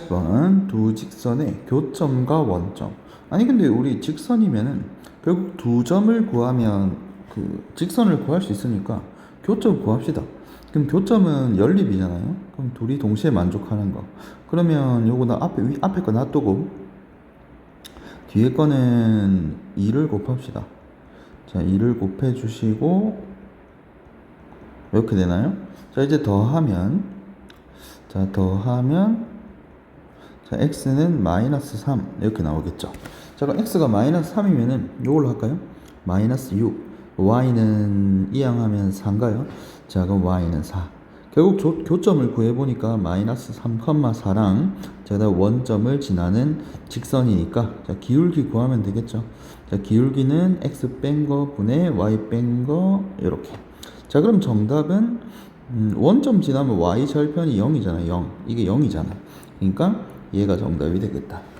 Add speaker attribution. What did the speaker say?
Speaker 1: 10번 두 직선의 교점과 원점. 아니 근데 우리 직선이면은 결국 두 점을 구하면 그 직선을 구할 수 있으니까 교점 구합시다. 그럼 교점은 연립이잖아요. 그럼 둘이 동시에 만족하는 거. 그러면 요거 나 앞에 위 앞에 거 놔두고 뒤에 거는 2를 곱합시다. 자, 2를 곱해 주시고 이렇게 되나요? 자, 이제 더하면 자, 더하면 자, x는 마이너스 3 이렇게 나오겠죠. 자, 그럼 x가 마이너스 3이면은 요걸로 할까요? 마이너스 6 y는 이항하면 4인가요? 자, 그럼 y는 4 결국 조, 교점을 구해보니까 마이너스 3,4랑 자, 그다음 원점을 지나는 직선이니까 자, 기울기 구하면 되겠죠. 자, 기울기는 x 뺀 거 분의 y 뺀 거 이렇게. 자, 그럼 정답은 음, 원점 지나면 y 절편이 0이잖아. 0. 이게 0이잖아. 그러니까 얘가 정답이 되겠다.